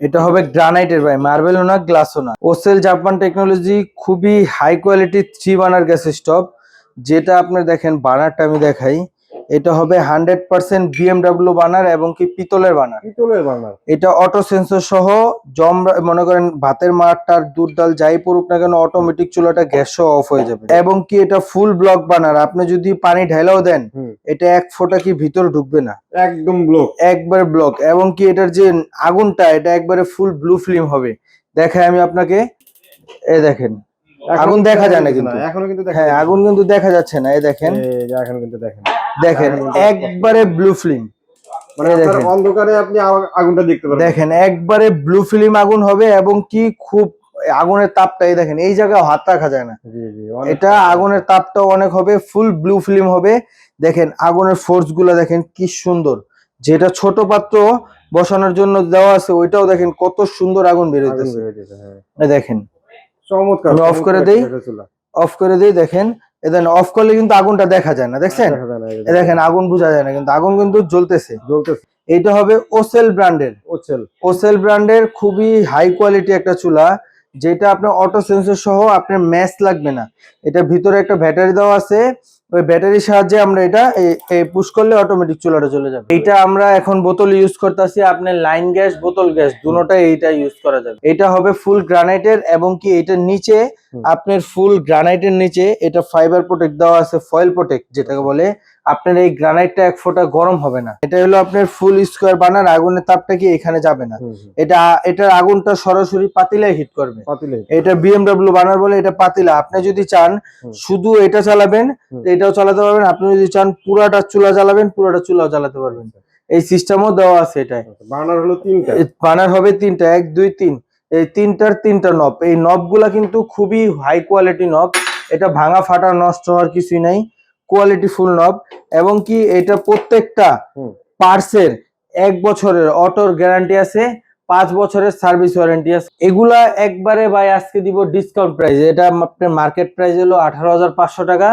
এটা হবে গ্রানাইটের ভাই, মার্বেল না গ্লাসও না ওসেল জাপান টেকনোলজি খুবই হাই কোয়ালিটি থ্রি বানার গ্যাসের স্টপ যেটা আপনার দেখেন বার্নারটা আমি দেখাই। এটা হবে হান্ড্রেড পার্সেন্ট বিএমডাব্লিউ বানার এবং কি পিতলের বানার। পিতলের বার্নার এটা অটো সেন্সর সহ জম মনে করেন ভাতের মাঠটার দুধ ডাল যাই পড়ুক না কেন অটোমেটিক চুলাটা গ্যাস সহ অফ হয়ে যাবে। এবং কি এটা ফুল ব্লক বানার। আপনি যদি পানি ঢেলাও দেন এটা এক ফোঁটা কি ভিতর ঢুকবে না। একদম ব্লক একবার ব্লক এবং কি এটার যে আগুনটা এটা একবারে ফুল ব্লু ফিল্ম হবে। দেখায় আমি আপনাকে। এ দেখেন। আগুন দেখা যায় না কিন্তু। এখনও কিন্তু দেখা হ্যাঁ আগুন কিন্তু দেখা যাচ্ছে না এ দেখেন। এই যে এখন কিন্তু দেখেন। দেখেন একবারে ব্লু ফিল্ম মানে দেখেন। অন্ধকারে আপনি আগুনটা দেখতে পারবেন। দেখেন একবারে ব্লু ফিল্ম আগুন হবে এবং কি খুব আগুনের তাপটা এই দেখেন এই জায়গায় হাত রাখা যায় না। এটা আগুনের তাপটাও অনেক হবে ফুল ব্লু ফিল্ম হবে। দেখেন আগুনের ফোর্সগুলা দেখেন কি সুন্দর। যেটা ছোট পাত্র বসানোর জন্য দেওয়া আছে ওইটাও দেখেন কত সুন্দর আগুন বেরোতেছে হ্যাঁ। দেখেন চমৎকার off করে দেই? অফ করে দিই দেখেন। এ দেখেন অফ করলে কিন্তু আগুনটা দেখা যায় না দেখছেন? দেখেন আগুন বোঝা যায় না কিন্তু আগুন কিন্তু জ্বলতেছে। জ্বলতেছে। এটা হবে ওসেল ব্র্যান্ডের ওসেল ওসেল ব্র্যান্ডের খুবই হাই কোয়ালিটি একটা চুলা যেটা আপনার অটো সেন্সর সহ আপনার ম্যাচ লাগবে না। এটা ভিতরে একটা ব্যাটারি দেওয়া আছে ওই ব্যাটারির সাহায্যে আমরা এটা পুশ করলে অটোমেটিক চুলাটা চলে যাবে। এটা আমরা এখন বোতল ইউজ করতেছি আপনার লাইন গ্যাস বোতল গ্যাস দুটোটাই এইটা ইউজ করা যাবে। এটা হবে ফুল গ্রানাইটের এবং কি এটার নিচে আপনার ফুল গ্রানাইটের নিচে এটা ফাইবার প্রোটেক্ট দেওয়া আছে ফয়েল প্রোটেক্ট যেটাকে বলে আপনার এই গ্রানাইটটা এক ফোঁটা গরম হবে না। এটা হলো আপনার ফুল স্কোয়ার বানার আগুনের তাপটা কি এখানে যাবে না। এটা এটার আগুনটা সরাসরি পাতিলায় হিট করবে। পাতিলে এটা বিএমডাব্লিউ বানার বলে এটা পাতিলা। আপনি যদি চান শুধু এটা চালাবেন। এটাও চালাতে পারবেন। আপনি যদি চান পুরাটা চুলা জ্বালাবেন পুরাটা চুলাও জ্বালাতে পারবেন। এই সিস্টেমও দেওয়া আছে এটাই বার্নার হলো তিনটা। বানার হবে তিনটা এক দুই তিন। এই তিনটার তিনটা নব এই নবগুলা কিন্তু খুবই হাই কোয়ালিটি নব এটা ভাঙা ফাটা নষ্ট হওয়ার কিছুই নাই। কোয়ালিটি ফুল নব এবং কি এটা প্রত্যেকটা। পার্সের এক বছরের অটোর গ্যারান্টি আছে পাঁচ বছরের সার্ভিস ওয়ারেন্টি আছে। এগুলা একবারে ভাই আজকে দিব ডিসকাউন্ট প্রাইস এটা আপনার মার্কেট প্রাইস হলো আঠারো হাজার পাঁচশো টাকা।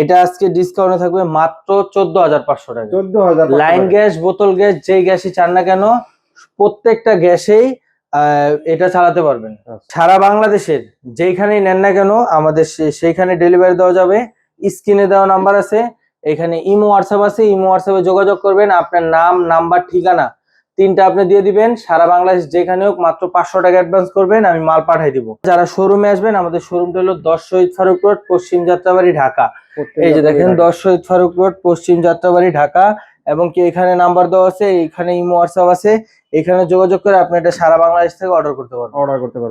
এটা আজকে ডিসকাউন্টে থাকবে মাত্র চোদ্দ হাজার পাঁচশো টাকা। চোদ্দ হাজার লাইন গ্যাস বোতল গ্যাস যেই গ্যাসই চান না কেন প্রত্যেকটা গ্যাসেই এটা চালাতে পারবেন। আচ্ছা। সারা বাংলাদেশের যেইখানেই নেন না কেন আমাদের সেইখানে ডেলিভারি দেওয়া যাবে। স্ক্রিনে দেওয়া নাম্বার আছে এখানে ইমো হোয়াটসঅ্যাপ আছে ইমো হোয়াটসঅ্যাপে যোগাযোগ করবেন আপনার নাম নাম্বার ঠিকানা তিনটা আপনি দিয়ে দিবেন সারা বাংলাদেশ যেখানে হোক মাত্র পাঁচশো টাকা অ্যাডভান্স করবেন আমি মাল পাঠিয়ে দিব। যারা শোরুমে আসবেন আমাদের শোরুমটা হলো দশ শহীদ ফারুক রোড পশ্চিম যাত্রাবাড়ি ঢাকা। এই যে দেখেন দশ শহীদ ফারুক রোড পশ্চিম যাত্রাবাড়ি ঢাকা এবং কি এখানে নাম্বার দেওয়া আছে এখানে ইমো হোয়াটসঅ্যাপ আছে এখানে যোগাযোগ করে আপনি এটা সারা বাংলাদেশ থেকে অর্ডার করতে পারবেন। অর্ডার করতে পারবেন।